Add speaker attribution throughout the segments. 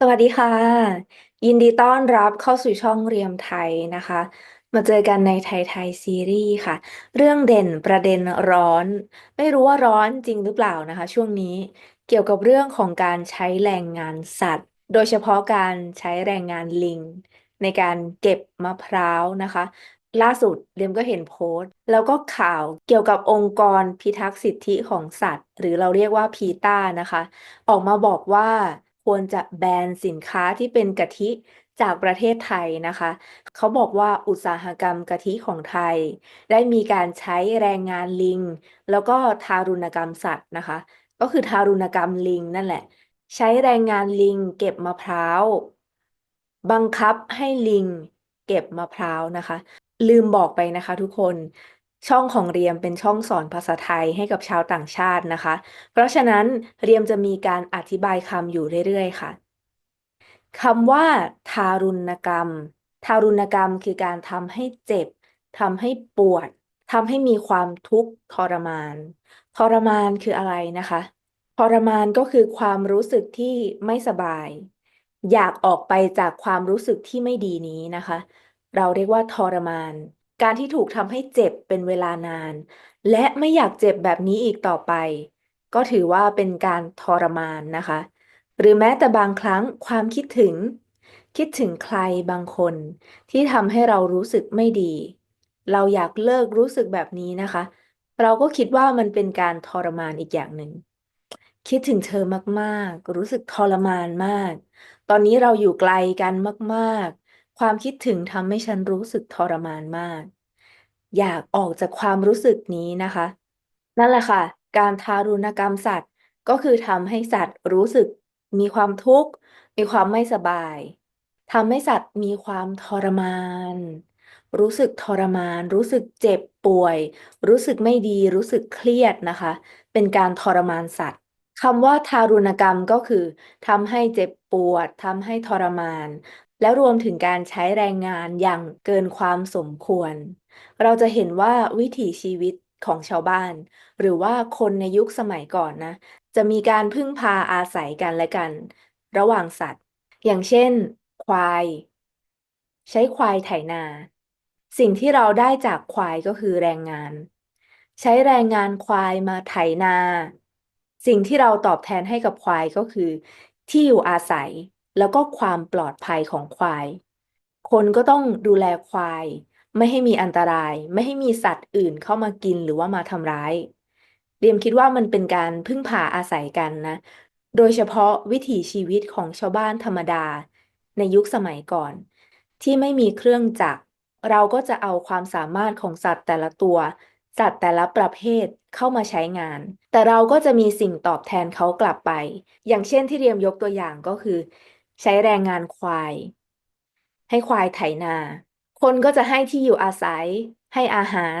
Speaker 1: สวัสดีค่ะ ยินดีต้อนรับเข้าสู่ช่องเรียมไทยนะคะ มาเจอกันในไทยไทยซีรีส์ค่ะ เรื่องเด่นประเด็นร้อน ไม่รู้ว่าร้อนจริงหรือเปล่านะคะ ช่วงนี้เกี่ยวกับเรื่องของการใช้แรงงานสัตว์ โดยเฉพาะการใช้แรงงานลิง ในการเก็บมะพร้าวนะคะ ล่าสุดเรียมก็เห็นโพสต์ แล้วก็ข่าวเกี่ยวกับองค์กรพิทักษ์สิทธิของสัตว์ หรือเราเรียกว่าพีตานะคะ ออกมาบอกว่า ควรจะแบนสินค้าที่เป็นกะทิจากประเทศไทยนะคะ เขาบอกว่าอุตสาหกรรมกะทิของไทย ได้มีการใช้แรงงานลิง แล้วก็ทารุณกรรมสัตว์นะคะ ก็คือทารุณกรรมลิงนั่นแหละ ใช้แรงงานลิงเก็บมะพร้าว บังคับให้ลิงเก็บมะพร้าวนะคะ ลืมบอกไปนะคะทุกคน ช่องของเรียมเป็นช่องสอนภาษาไทยให้กับชาวต่างชาตินะคะ เพราะฉะนั้นเรียมจะมีการอธิบายคำอยู่เรื่อยๆค่ะคำว่า ทารุณกรรม ทารุณกรรมคือการทำให้เจ็บทำให้ปวดทำให้มีความทุกข์ทรมาน ทรมานคืออะไรนะคะ ทรมานก็คือความรู้สึกที่ไม่สบาย อยากออกไปจากความรู้สึกที่ไม่ดีนี้นะคะ เราเรียกว่าทรมาน การที่ถูกทำให้เจ็บเป็นเวลานาน และไม่อยากเจ็บแบบนี้อีกต่อไป ก็ถือว่าเป็นการทรมานนะคะ หรือแม้แต่บางครั้งความคิดถึง คิดถึงใครบางคน ที่ทำให้เรารู้สึกไม่ดี เราอยากเลิกรู้สึกแบบนี้นะคะ เราก็คิดว่ามันเป็นการทรมานอีกอย่างหนึ่งคิดถึงเธอมาก ๆ รู้สึกทรมานมาก ตอนนี้เราอยู่ไกลกันมาก ความคิดถึงทำให้ฉันรู้สึกทรมานมาก อยากออกจากความรู้สึกนี้นะคะ นั่นแหละค่ะ การทารุณกรรมสัตว์ก็คือทำให้สัตว์รู้สึกมีความทุกข์ มีความไม่สบายทำให้สัตว์มีความทรมาน รู้สึกทรมาน รู้สึกเจ็บป่วย รู้สึกไม่ดี รู้สึกเครียดนะคะ เป็นการทรมานสัตว์คำว่าทารุณกรรมก็คือทำให้เจ็บปวดทำให้ทรมาน แล้วรวมถึงการใช้แรงงานอย่างเกินความสมควร เราจะเห็นว่าวิถีชีวิตของชาวบ้าน หรือว่าคนในยุคสมัยก่อนนะ จะมีการพึ่งพาอาศัยกันและกัน ระหว่างสัตว์ อย่างเช่น ควาย ใช้ควายไถนา สิ่งที่เราได้จากควายก็คือแรงงาน ใช้แรงงานควายมาไถนา สิ่งที่เราตอบแทนให้กับควายก็คือ ที่อยู่อาศัย แล้วก็ความปลอดภัยของควาย คนก็ต้องดูแลควาย ไม่ให้มีอันตราย ไม่ให้มีสัตว์อื่นเข้ามากินหรือว่ามาทำร้ายเรียมคิดว่ามันเป็นการพึ่งพาอาศัยกันนะ โดยเฉพาะวิถีชีวิตของชาวบ้านธรรมดา ในยุคสมัยก่อน ที่ไม่มีเครื่องจักร เราก็จะเอาความสามารถของสัตว์แต่ละตัว สัตว์แต่ละประเภทเข้ามาใช้งาน แต่เราก็จะมีสิ่งตอบแทนเขากลับไป อย่างเช่นที่เรียมยกตัวอย่างก็คือ ใช้แรงงานควาย ให้ควายไถนา คนก็จะให้ที่อยู่อาศัย ให้อาหาร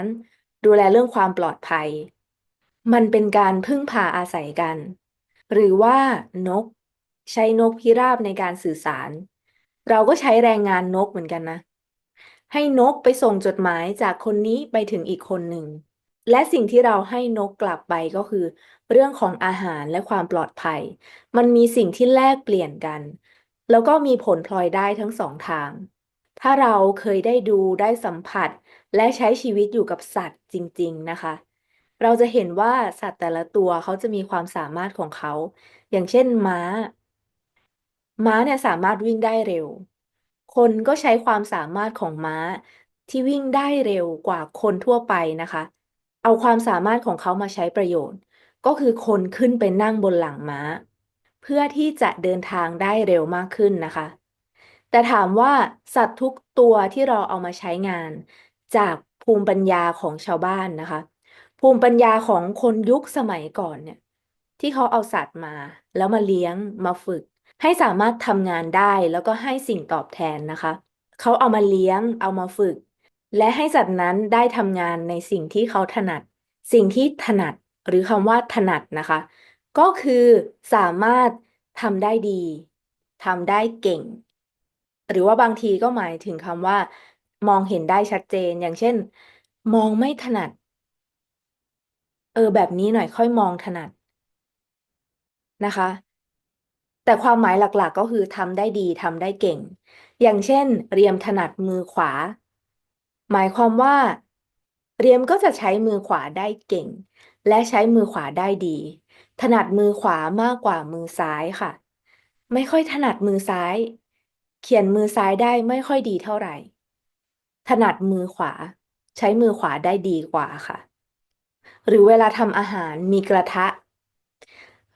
Speaker 1: ดูแลเรื่องความปลอดภัย มันเป็นการพึ่งพาอาศัยกัน หรือว่านก ใช้นกพิราบในการสื่อสาร เราก็ใช้แรงงานนกเหมือนกันนะ ให้นกไปส่งจดหมายจากคนนี้ไปถึงอีกคนหนึ่ง และสิ่งที่เราให้นกกลับไปก็คือ เรื่องของอาหารและความปลอดภัย มันมีสิ่งที่แลกเปลี่ยนกัน แล้วก็มีผลพลอยได้ทั้งสองทาง ถ้าเราเคยได้ดูได้สัมผัส และใช้ชีวิตอยู่กับสัตว์จริง ๆ นะคะ เราจะเห็นว่าสัตว์แต่ละตัวเขาจะมีความสามารถของเขา อย่างเช่นม้า ม้าเนี่ยสามารถวิ่งได้เร็ว คนก็ใช้ความสามารถของม้าที่วิ่งได้เร็วกว่าคนทั่วไปนะคะ เอาความสามารถของเขามาใช้ประโยชน์ ก็คือคนขึ้นไปนั่งบนหลังม้า เพื่อที่จะเดินทางได้เร็วมากขึ้นนะคะ แต่ถามว่าสัตว์ทุกตัวที่เราเอามาใช้งาน จากภูมิปัญญาของชาวบ้านนะคะ ภูมิปัญญาของคนยุคสมัยก่อนเนี่ยที่เขาเอาสัตว์มา แล้วมาเลี้ยงมาฝึก ให้สามารถทำงานได้แล้วก็ให้สิ่งตอบแทนนะคะ เขาเอามาเลี้ยงเอามาฝึก และให้สัตว์นั้นได้ทำงานในสิ่งที่เขาถนัด สิ่งที่ถนัดหรือคำว่าถนัดนะคะ ก็คือสามารถทำได้ดีทำได้เก่ง หรือว่าบางทีก็หมายถึงคำว่า มองเห็นได้ชัดเจน อย่างเช่น มองไม่ถนัด เออ แบบนี้หน่อยค่อยมองถนัดนะคะ แต่ความหมายหลักๆก็คือทำได้ดีทำได้เก่ง อย่างเช่น เรียมถนัดมือขวา หมายความว่า เรียมก็จะใช้มือขวาได้เก่ง และใช้มือขวาได้ดี ถนัดมือขวามากกว่ามือซ้ายค่ะ ไม่ค่อยถนัดมือซ้าย เขียนมือซ้ายได้ไม่ค่อยดีเท่าไหร่ ถนัดมือขวา ใช้มือขวาได้ดีกว่าค่ะ หรือเวลาทำอาหารมีกระทะ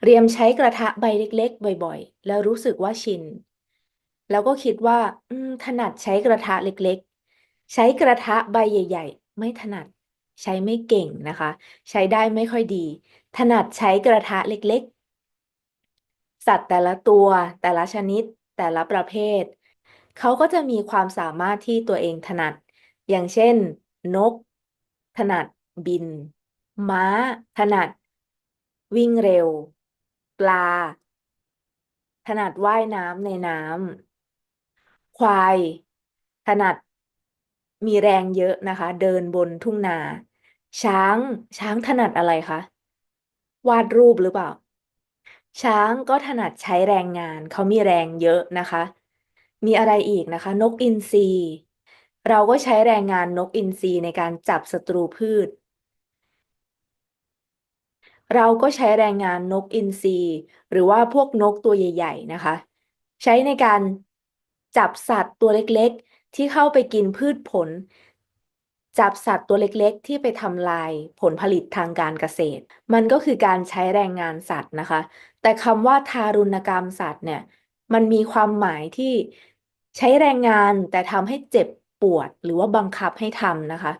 Speaker 1: เรียมใช้กระทะใบเล็ก ๆ บ่อยๆ แล้วรู้สึกว่าชิน แล้วก็คิดว่าถนัดใช้กระทะเล็กๆ ใช้กระทะใบใหญ่ ๆ ไม่ถนัดใช้ไม่เก่งนะคะ ใช้ได้ไม่ค่อยดี ถนัดใช้กระทะเล็กๆ สัตว์แต่ละตัว แต่ละชนิด แต่ละประเภท เขาก็จะมีความสามารถที่ตัวเองถนัด อย่างเช่น นก ถนัดบิน ม้า ถนัด วิ่งเร็ว ปลา ถนัดว่ายน้ำในน้ำควาย ถนัดมีแรงเยอะนะคะ เดินบนทุ่งนา ช้างช้างถนัดอะไรคะ วาดรูปหรือเปล่า ช้างก็ถนัดใช้แรงงาน เขามีแรงเยอะนะคะ มีอะไรอีกนะคะ นกอินทรีเราก็ใช้แรงงานนกอินทรีในการจับศัตรูพืช เราก็ใช้แรงงานนกอินทรีหรือว่าพวกนกตัวใหญ่ ๆ นะคะ ใช้ในการจับสัตว์ตัวเล็กๆ ที่เข้าไปกินพืชผล จับสัตว์ตัวเล็กๆ ที่ไปทำลายผลผลิตทางการเกษตร มันก็คือการใช้แรงงานสัตว์นะคะ แต่คำว่าทารุณกรรมสัตว์เนี่ยมันมีความหมายที่ใช้แรงงานแต่ทำให้เจ็บปวดหรือว่าบังคับให้ทำนะคะ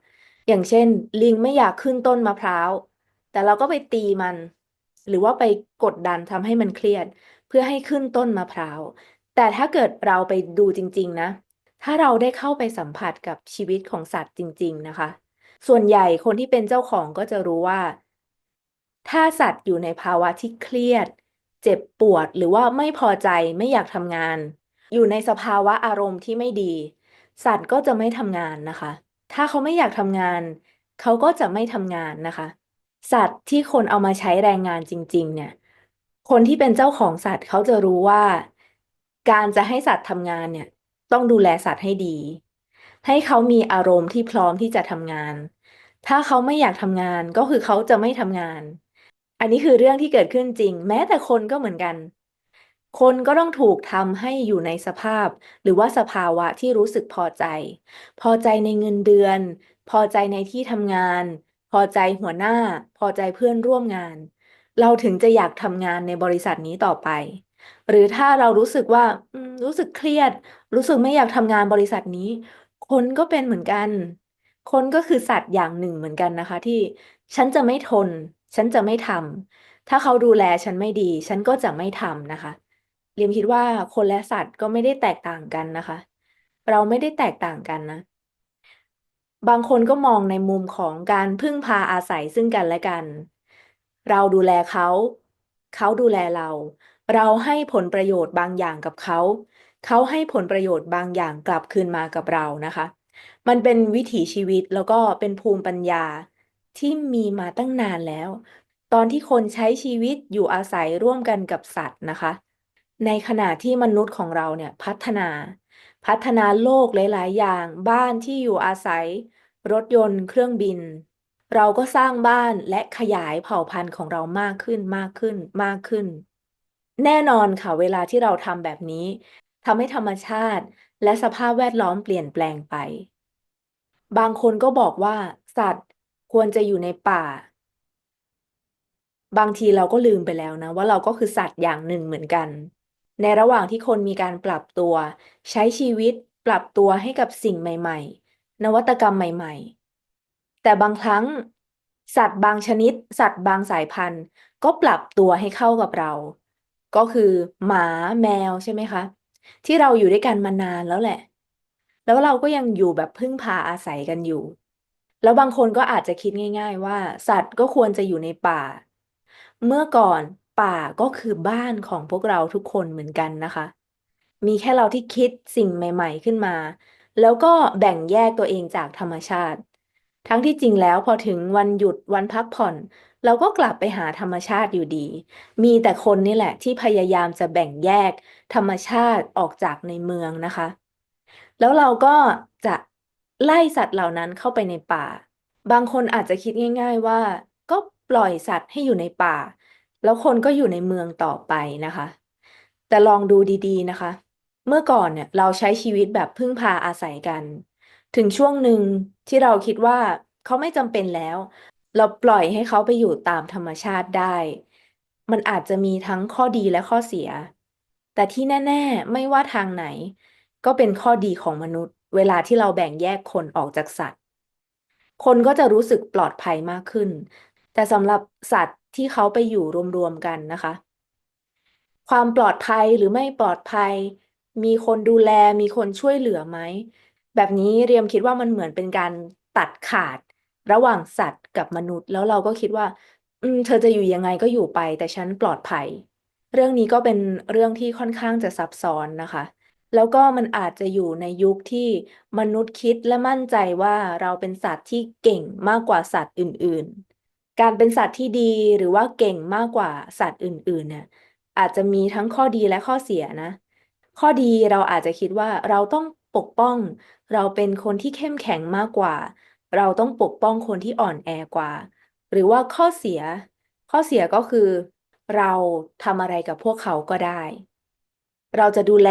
Speaker 1: อย่างเช่น ลิงไม่อยากขึ้นต้นมะพร้าว แต่เราก็ไปตีมัน หรือว่าไปกดดันทำให้มันเครียด เพื่อให้ขึ้นต้นมะพร้าว แต่ถ้าเกิดเราไปดูจริง ๆ นะ ถ้าเราได้เข้าไปสัมผัสกับชีวิตของสัตว์จริง ๆ นะคะ ส่วนใหญ่คนที่เป็นเจ้าของก็จะรู้ว่า ถ้าสัตว์อยู่ในภาวะที่เครียด เจ็บปวดหรือว่าไม่พอใจไม่อยากทำงาน อยู่ในสภาวะอารมณ์ที่ไม่ดี สัตว์ก็จะไม่ทำงานนะคะ ถ้าเขาไม่อยากทำงาน เขาก็จะไม่ทำงานนะคะ สัตว์ที่คนเอามาใช้แรงงานจริง ๆ เนี่ย คนที่เป็นเจ้าของสัตว์เขาจะรู้ว่า การจะให้สัตว์ทำงานเนี่ย ต้องดูแลสัตว์ให้ดี ให้เขามีอารมณ์ที่พร้อมที่จะทำงาน ถ้าเขาไม่อยากทำงานก็คือเขาจะไม่ทำงาน อันนี้คือเรื่องที่เกิดขึ้นจริง แม้แต่คนก็เหมือนกัน คนก็ต้องถูกทำให้อยู่ในสภาพ หรือว่าสภาวะที่รู้สึกพอใจ พอใจในเงินเดือน พอใจในที่ทำงาน พอใจหัวหน้า พอใจเพื่อนร่วมงาน เราถึงจะอยากทำงานในบริษัทนี้ต่อไป หรือถ้าเรารู้สึกว่า อืม รู้สึกเครียด รู้สึกไม่อยากทำงานบริษัทนี้ คนก็เป็นเหมือนกัน คนก็คือสัตว์อย่างหนึ่งเหมือนกันนะคะ ที่ ฉันจะไม่ทน ฉันจะไม่ทำ ถ้าเขาดูแลฉันไม่ดี ฉันก็จะไม่ทำ นะคะเรียมคิดว่า คนและสัตว์ก็ไม่ได้แตกต่างกันนะคะ เราไม่ได้แตกต่างกันนะ บางคนก็มองในมุมของการพึ่งพาอาศัยซึ่งกันและกัน เราดูแลเขา เขาดูแลเรา เราให้ผลประโยชน์บางอย่างกับเขา เขาให้ผลประโยชน์บางอย่างกลับคืนมากับเรานะคะ มันเป็นวิถีชีวิตแล้วก็เป็นภูมิปัญญาที่มีมาตั้งนานแล้ว ตอนที่คนใช้ชีวิตอยู่อาศัยร่วมกันกับสัตว์นะคะ ในขณะที่มนุษย์ของเราเนี่ยพัฒนา พัฒนาโลกหลาย ๆ อย่าง บ้านที่อยู่อาศัย รถยนต์เครื่องบิน เราก็สร้างบ้านและขยายเผ่าพันธุ์ของเรามากขึ้นมากขึ้นมากขึ้น แน่นอนค่ะเวลาที่เราทำแบบนี้ทำให้ธรรมชาติ และสภาพแวดล้อมเปลี่ยนแปลงไป บางคนก็บอกว่า สัตว์ควรจะอยู่ในป่า บางทีเราก็ลืมไปแล้วนะ ว่าเราก็คือสัตว์อย่างหนึ่งเหมือนกัน ในระหว่างที่คนมีการปรับตัว ใช้ชีวิตปรับตัวให้กับสิ่งใหม่ ๆ นวัตกรรมใหม่ ๆ แต่บางครั้ง สัตว์บางชนิด สัตว์บางสายพันธุ์ ก็ปรับตัวให้เข้ากับเรา ก็คือหมาแมวใช่ไหมคะ ที่เราอยู่ด้วยกันมานานแล้วแหละ แล้วเราก็ยังอยู่แบบพึ่งพาอาศัยกันอยู่ แล้วบางคนก็อาจจะคิดง่าย ๆ ว่า สัตว์ก็ควรจะอยู่ในป่า เมื่อก่อนป่าก็คือบ้านของพวกเราทุกคนเหมือนกันนะคะ มีแค่เราที่คิดสิ่งใหม่ ๆ ขึ้นมา แล้วก็แบ่งแยกตัวเองจากธรรมชาติ ทั้งที่จริงแล้วพอถึงวันหยุดวันพักผ่อน เราก็กลับไปหาธรรมชาติอยู่ดี มีแต่คนนี่แหละที่พยายามจะแบ่งแยกธรรมชาติออกจากในเมืองนะคะ แล้วเราก็จะไล่สัตว์เหล่านั้นเข้าไปในป่า บางคนอาจจะคิดง่าย ๆว่า ก็ปล่อยสัตว์ให้อยู่ในป่า แล้วคนก็อยู่ในเมืองต่อไปนะคะ แต่ลองดูดีๆนะคะ เมื่อก่อนเนี่ยเราใช้ชีวิตแบบพึ่งพาอาศัยกัน ถึงช่วงหนึ่งที่เราคิดว่าเขาไม่จำเป็นแล้ว เราปล่อยให้เขาไปอยู่ตามธรรมชาติได้ มันอาจจะมีทั้งข้อดีและข้อเสีย แต่ที่แน่ ๆ ไม่ว่าทางไหน ก็เป็นข้อดีของมนุษย์ เวลาที่เราแบ่งแยกคนออกจากสัตว์ คนก็จะรู้สึกปลอดภัยมากขึ้น แต่สำหรับสัตว์ที่เขาไปอยู่รวมๆกันนะคะ ความปลอดภัยหรือไม่ปลอดภัย มีคนดูแลมีคนช่วยเหลือไหม แบบนี้เรียมคิดว่ามันเหมือนเป็นการตัดขาด ระหว่างสัตว์กับมนุษย์ แล้วเราก็คิดว่า อืม เธอจะอยู่ยังไงก็อยู่ไป แต่ฉันปลอดภัย เรื่องนี้ก็เป็นเรื่องที่ค่อนข้างจะซับซ้อนนะคะ แล้วก็มันอาจจะอยู่ในยุคที่มนุษย์คิดและมั่นใจว่าเราเป็นสัตว์ที่เก่งมากกว่าสัตว์อื่น ๆ การเป็นสัตว์ที่ดีหรือว่าเก่งมากกว่าสัตว์อื่น ๆ เนี่ย อาจจะมีทั้งข้อดีและข้อเสียนะ ข้อดีเราอาจจะคิดว่าเราต้องปกป้อง เราเป็นคนที่เข้มแข็งมากกว่า เราต้องปกป้องคนที่อ่อนแอกว่า หรือว่าข้อเสีย ข้อเสียก็คือ เราทำอะไรกับพวกเขาก็ได้ เราจะดูแล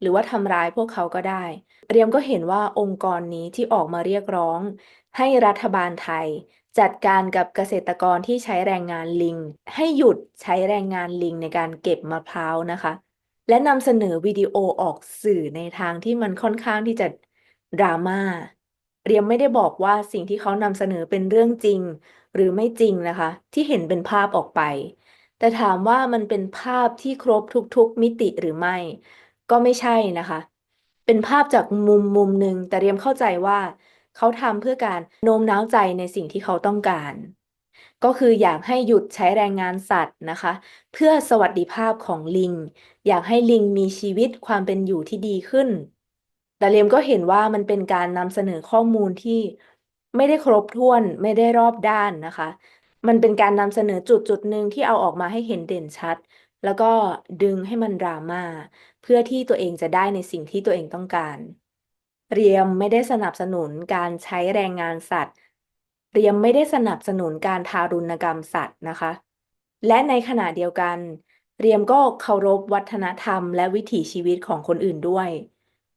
Speaker 1: หรือว่าทำร้ายพวกเขาก็ได้ เรียมก็เห็นว่าองค์กรนี้ที่ออกมาเรียกร้อง ให้รัฐบาลไทย จัดการกับเกษตรกรที่ใช้แรงงานลิง ให้หยุดใช้แรงงานลิงในการเก็บมะพร้าวนะคะ และนำเสนอวิดีโอออกสื่อในทางที่มันค่อนข้างที่จะดราม่า เรียมไม่ได้บอกว่าสิ่งที่เขานำเสนอเป็นเรื่องจริง หรือไม่จริงนะคะ ที่เห็นเป็นภาพออกไป แต่ถามว่ามันเป็นภาพที่ครบทุกๆ มิติหรือไม่ ก็ไม่ใช่นะคะ เป็นภาพจากมุมมุมหนึ่งแต่เรียมเข้าใจว่า เขาทำเพื่อการโน้มน้าวใจในสิ่งที่เขาต้องการ ก็คืออยากให้หยุดใช้แรงงานสัตว์นะคะ เพื่อสวัสดิภาพของลิง อยากให้ลิงมีชีวิตความเป็นอยู่ที่ดีขึ้น แต่เรียมก็เห็นว่ามันเป็นการนำเสนอข้อมูลที่ไม่ได้ครบถ้วนไม่ได้รอบด้านนะคะ มันเป็นการนำเสนอจุดจุดหนึ่งที่เอาออกมาให้เห็นเด่นชัด แล้วก็ดึงให้มันดราม่าเพื่อที่ตัวเองจะได้ในสิ่งที่ตัวเองต้องการ เรียมไม่ได้สนับสนุนการใช้แรงงานสัตว์ เรียมไม่ได้สนับสนุนการทารุณกรรมสัตว์นะคะ และในขณะเดียวกัน เรียมก็เคารพวัฒนธรรม และวิถีชีวิตของคนอื่นด้วย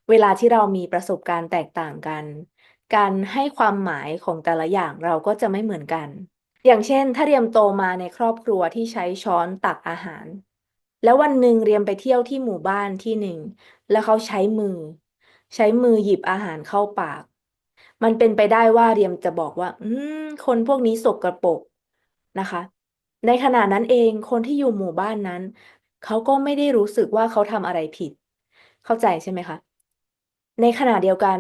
Speaker 1: เวลาที่เรามีประสบการณ์แตกต่างกัน การให้ความหมายของแต่ละอย่างเราก็จะไม่เหมือนกัน อย่างเช่น ถ้าเรียมโตมาในครอบครัวที่ใช้ช้อนตักอาหาร แล้ววันหนึ่งเรียมไปเที่ยวที่หมู่บ้านที่หนึ่ง แล้วเขาใช้มือ ใช้มือหยิบอาหารเข้าปาก มันเป็นไปได้ว่าเรียมจะบอกว่า อืม คนพวกนี้สกปรกนะคะ ในขณะนั้นเองคนที่อยู่หมู่บ้านนั้น เขาก็ไม่ได้รู้สึกว่าเขาทำอะไรผิด เข้าใจใช่ไหมคะ ในขณะเดียวกัน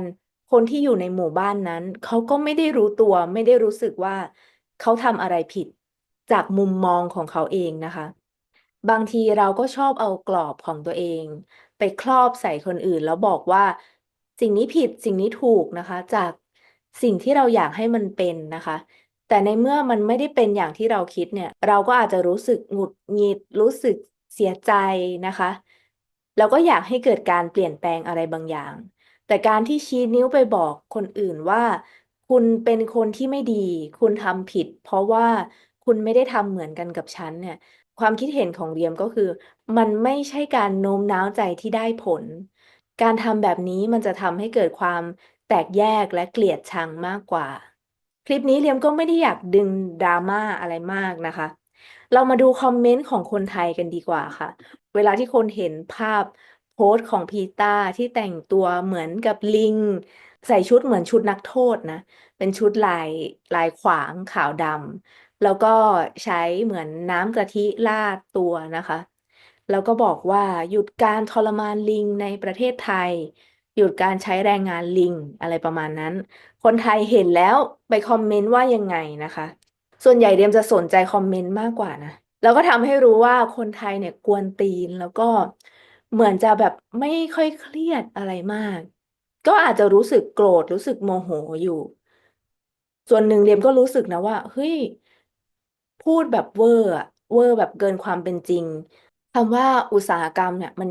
Speaker 1: คนที่อยู่ในหมู่บ้านนั้น เขาก็ไม่ได้รู้ตัว ไม่ได้รู้สึกว่าเขาทำอะไรผิด จากมุมมองของเขาเองนะคะ บางทีเราก็ชอบเอากรอบของตัวเอง ไปครอบใส่คนอื่น แล้วบอกว่า สิ่งนี้ผิดสิ่งนี้ถูกนะคะ จากสิ่งที่เราอยากให้มันเป็นนะคะ แต่ในเมื่อมันไม่ได้เป็นอย่างที่เราคิดเนี่ย เราก็อาจจะรู้สึกหงุดหงิดรู้สึกเสียใจนะคะ แล้วก็อยากให้เกิดการเปลี่ยนแปลงอะไรบางอย่าง แต่การที่ชี้นิ้วไปบอกคนอื่นว่า คุณเป็นคนที่ไม่ดี คุณทำผิด เพราะว่าคุณไม่ได้ทำเหมือนกันกับฉันเนี่ย ความคิดเห็นของเรียมก็คือ มันไม่ใช่การโน้มน้าวใจที่ได้ผล การทำแบบนี้มันจะทำให้เกิดความแตกแยกและเกลียดชังมากกว่า คลิปนี้เรียมก็ไม่ได้อยากดึงดราม่าอะไรมากนะคะ เรามาดูคอมเมนต์ของคนไทยกันดีกว่าค่ะ เวลาที่คนเห็นภาพ โพสต์ของพีตาที่แต่งตัวเหมือนกับลิง ใส่ชุดเหมือนชุดนักโทษนะ เป็นชุดลายลายขวางขาวดำแล้วก็ใช้เหมือนน้ำกะทิราดตัวนะคะ แล้วก็บอกว่าหยุดการทรมานลิงในประเทศไทย หยุดการใช้แรงงานลิงอะไรประมาณนั้น คนไทยเห็นแล้วไปคอมเมนต์ว่ายังไงนะคะ ส่วนใหญ่เรียมจะสนใจคอมเมนต์มากกว่านะแล้วก็ทำให้รู้ว่าคนไทยเนี่ยกวนตีนแล้วก็ เหมือนจะแบบไม่ค่อยเครียดอะไรมาก ก็อาจจะรู้สึกโกรธ รู้สึกโมโหอยู่ ส่วนหนึ่งเรียมก็รู้สึกนะว่า เฮ้ย พูดแบบเวอร์อะเวอร์แบบเกินความเป็นจริง คำว่าอุตสาหกรรมเนี่ยมัน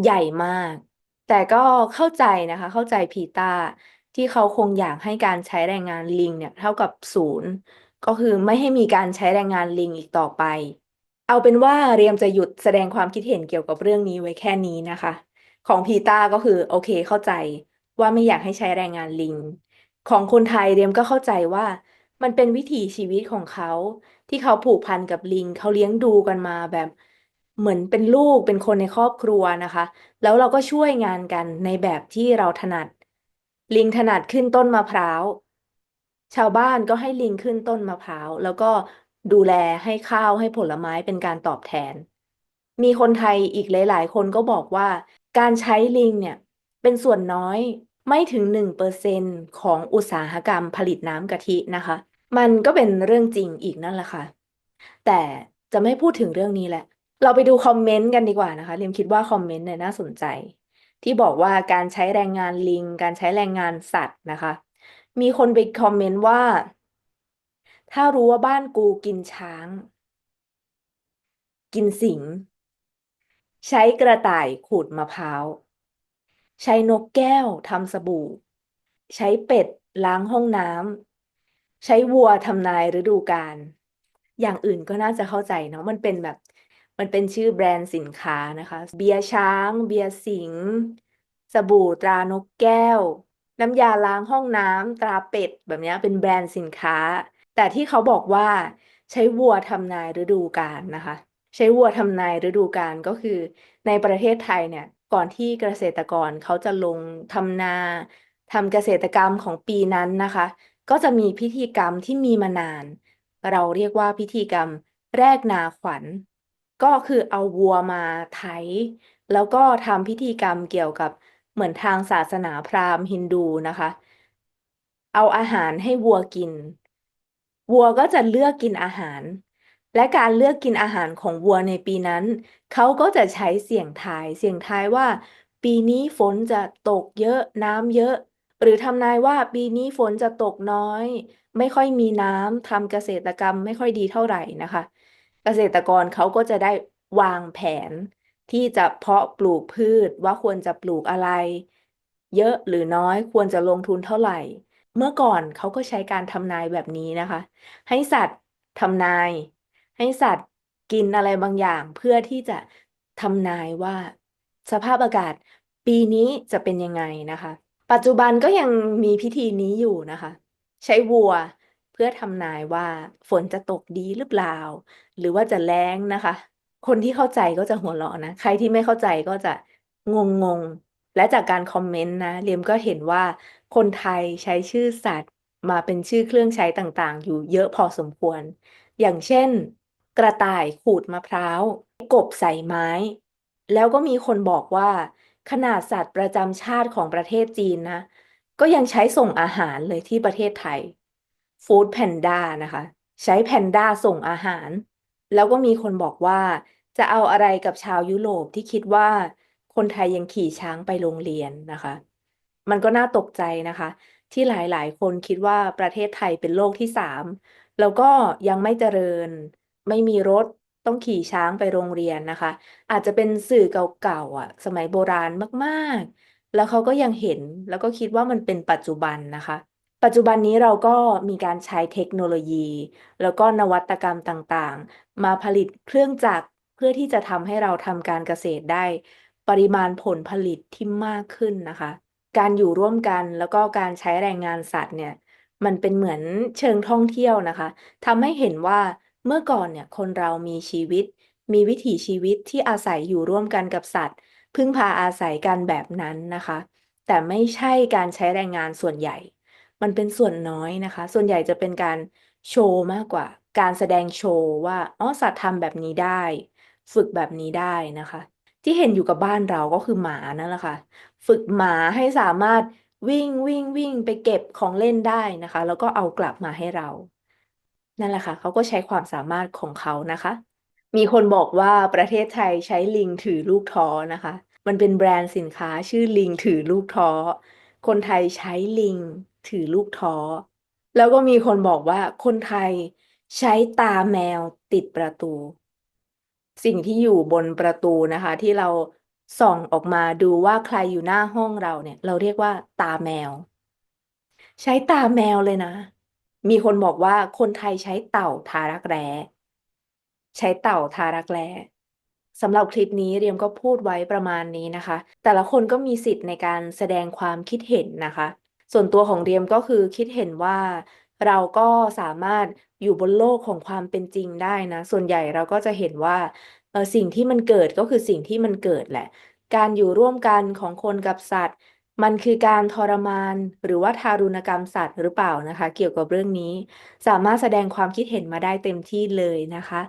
Speaker 1: ใหญ่มาก แต่ก็เข้าใจนะคะ เข้าใจพีตาที่เขาคงอยากให้การใช้แรงงานลิงเนี่ยเท่ากับศูนย์ ก็คือไม่ให้มีการใช้แรงงานลิงอีกต่อไป เอาเป็นว่าเรียมจะหยุดแสดงความคิดเห็นเกี่ยวกับเรื่องนี้ไว้แค่นี้นะคะ ของพีตาก็คือโอเคเข้าใจว่าไม่อยากให้ใช้แรงงานลิง ของคนไทยเรียมก็เข้าใจว่า มันเป็นวิถีชีวิตของเขา ที่เขาผูกพันกับลิง เขาเลี้ยงดูกันมาแบบเหมือนเป็นลูกเป็นคนในครอบครัวนะคะ แล้วเราก็ช่วยงานกันในแบบที่เราถนัด ลิงถนัดขึ้นต้นมะพร้าว ชาวบ้านก็ให้ลิงขึ้นต้นมะพร้าว แล้วก็ ดูแลให้ข้าวให้ผลไม้เป็นการตอบแทน มีคนไทยอีกหลาย ๆ คนก็บอกว่าการใช้ลิงเนี่ยเป็นส่วนน้อยไม่ถึงหนึ่งเปอร์เซ็นต์ของอุตสาหกรรมผลิตน้ำกะทินะคะ มันก็เป็นเรื่องจริงอีกนั่นแหละค่ะ แต่จะไม่พูดถึงเรื่องนี้แหละ เราไปดูคอมเมนต์กันดีกว่านะคะเรียมคิดว่าคอมเมนต์เนี่ยน่าสนใจ ที่บอกว่าการใช้แรงงานลิง การใช้แรงงานสัตว์นะคะ มีคนไปคอมเมนต์ว่า ถ้ารู้ว่าบ้านกูกินช้าง กินสิง ใช้กระต่ายขูดมะพร้าว ใช้นกแก้วทำสบู่ ใช้เป็ดล้างห้องน้ำ ใช้วัวทำนายฤดูกาล อย่างอื่นก็น่าจะเข้าใจเนาะ มันเป็นแบบ มันเป็นชื่อแบรนด์สินค้านะคะ เบียร์ช้าง เบียร์สิง สบู่ตรานกแก้ว น้ำยาล้างห้องน้ำตราเป็ด แบบนี้เป็นแบรนด์สินค้า แต่ที่เขาบอกว่าใช้วัวทำนายฤดูกาลนะคะ ใช้วัวทำนายฤดูกาลก็คือ ในประเทศไทยเนี่ยก่อนที่เกษตรกรเขาจะลงทำนาทำเกษตรกรรมของปีนั้นนะคะ ก็จะมีพิธีกรรมที่มีมานาน เราเรียกว่าพิธีกรรมแรกนาขวัญ ก็คือเอาวัวมาไถ แล้วก็ทำพิธีกรรมเกี่ยวกับเหมือนทางศาสนาพราหมณ์ฮินดูนะคะ เอาอาหารให้วัวกิน วัวก็จะเลือกกินอาหาร และการเลือกกินอาหารของวัวในปีนั้น เขาก็จะใช้เสี่ยงทาย เสี่ยงทายว่า ปีนี้ฝนจะตกเยอะน้ำเยอะ หรือทำนายว่าปีนี้ฝนจะตกน้อย ไม่ค่อยมีน้ำทำเกษตรกรรมไม่ค่อยดีเท่าไหร่นะคะ เกษตรกรเขาก็จะได้วางแผน ที่จะเพาะปลูกพืชว่าควรจะปลูกอะไร เยอะหรือน้อยควรจะลงทุนเท่าไหร่ เมื่อก่อนเขาก็ใช้การทำนายแบบนี้นะคะ ให้สัตว์ทำนาย ให้สัตว์กินอะไรบางอย่าง เพื่อที่จะทำนายว่า สภาพอากาศปีนี้จะเป็นยังไงนะคะ ปัจจุบันก็ยังมีพิธีนี้อยู่นะคะ ใช้วัวเพื่อทำนายว่าฝนจะตกดีหรือเปล่า หรือว่าจะแล้งนะคะ คนที่เข้าใจก็จะหัวเราะนะ ใครที่ไม่เข้าใจก็จะงงงและจากการคอมเมนต์นะเรียมก็เห็นว่า คนไทยใช้ชื่อสัตว์มาเป็นชื่อเครื่องใช้ต่างๆ อยู่เยอะพอสมควร อย่างเช่น กระต่ายขูดมะพร้าว กบใส่ไม้ แล้วก็มีคนบอกว่า ขนาดสัตว์ประจำชาติของประเทศจีนนะ ก็ยังใช้ส่งอาหารเลยที่ประเทศไทยฟู้ดแพนด้านะคะ ใช้แพนด้าส่งอาหาร แล้วก็มีคนบอกว่า จะเอาอะไรกับชาวยุโรปที่คิดว่า คนไทยยังขี่ช้างไปโรงเรียนนะคะ มันก็น่าตกใจนะคะ ที่หลาย ๆ คนคิดว่าประเทศไทยเป็นโลกที่สามแล้วก็ยังไม่เจริญ ไม่มีรถต้องขี่ช้างไปโรงเรียนนะคะ อาจจะเป็นสื่อเก่าๆอะ สมัยโบราณมากๆ แล้วเขาก็ยังเห็นแล้วก็คิดว่ามันเป็นปัจจุบันนะคะ ปัจจุบันนี้เราก็มีการใช้เทคโนโลยี แล้วก็นวัตกรรมต่างๆ มาผลิตเครื่องจักรเพื่อที่จะทำให้เราทำการเกษตรได้ ปริมาณผลผลิตที่มากขึ้นนะคะ การอยู่ร่วมกัน แล้วก็การใช้แรงงานสัตว์เนี่ย มันเป็นเหมือนเชิงท่องเที่ยวนะคะทำให้เห็นว่าเมื่อก่อนเนี่ยคนเรามีชีวิต มีวิถีชีวิตที่อาศัยอยู่ร่วมกันกับสัตว์ พึ่งพาอาศัยกันแบบนั้นนะคะ แต่ไม่ใช่การใช้แรงงานส่วนใหญ่ มันเป็นส่วนน้อยนะคะ ส่วนใหญ่จะเป็นการโชว์มากกว่า การแสดงโชว์ว่าอ๋อสัตว์ทำแบบนี้ได้ ฝึกแบบนี้ได้นะคะ ที่เห็นอยู่กับบ้านเราก็คือหมานั่นแหละค่ะ ฝึกหมาให้สามารถวิ่งวิ่งวิ่งไปเก็บของเล่นได้นะคะ แล้วก็เอากลับมาให้เรา นั่นแหละค่ะเขาก็ใช้ความสามารถของเขานะคะ มีคนบอกว่าประเทศไทยใช้ลิงถือลูกท้อนะคะ มันเป็นแบรนด์สินค้าชื่อลิงถือลูกท้อ คนไทยใช้ลิงถือลูกท้อ แล้วก็มีคนบอกว่าคนไทยใช้ตาแมวติดประตู สิ่งที่อยู่บนประตูนะคะ ที่เราส่องออกมาดูว่าใครอยู่หน้าห้องเราเนี่ย เราเรียกว่าตาแมว ใช้ตาแมวเลยนะ มีคนบอกว่าคนไทยใช้เต่าทารักแร้ ใช้เต่าทารักแร้สำหรับคลิปนี้เรียมก็พูดไว้ประมาณนี้นะคะ แต่ละคนก็มีสิทธิ์ในการแสดงความคิดเห็นนะคะ ส่วนตัวของเรียมก็คือคิดเห็นว่า เราก็สามารถอยู่บนโลกของความเป็นจริงได้นะ ส่วนใหญ่เราก็จะเห็นว่าเออสิ่งที่มันเกิดก็คือสิ่งที่มันเกิดแหละ การอยู่ร่วมกันของคนกับสัตว์ มันคือการทรมานหรือว่าทารุณกรรมสัตว์หรือเปล่านะคะ เกี่ยวกับเรื่องนี้ สามารถแสดงความคิดเห็นมาได้เต็มที่เลยนะคะ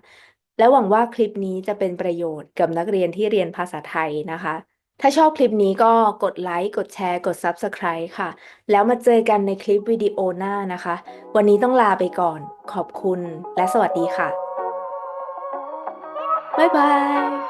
Speaker 1: และหวังว่าคลิปนี้จะเป็นประโยชน์กับนักเรียนที่เรียนภาษาไทยนะคะ ถ้าชอบคลิปนี้ก็กดไลค์ กดแชร์ กด Subscribe ค่ะ แล้วมาเจอกันในคลิปวิดีโอหน้านะคะ วันนี้ต้องลาไปก่อน ขอบคุณและสวัสดีค่ะ บ๊ายบาย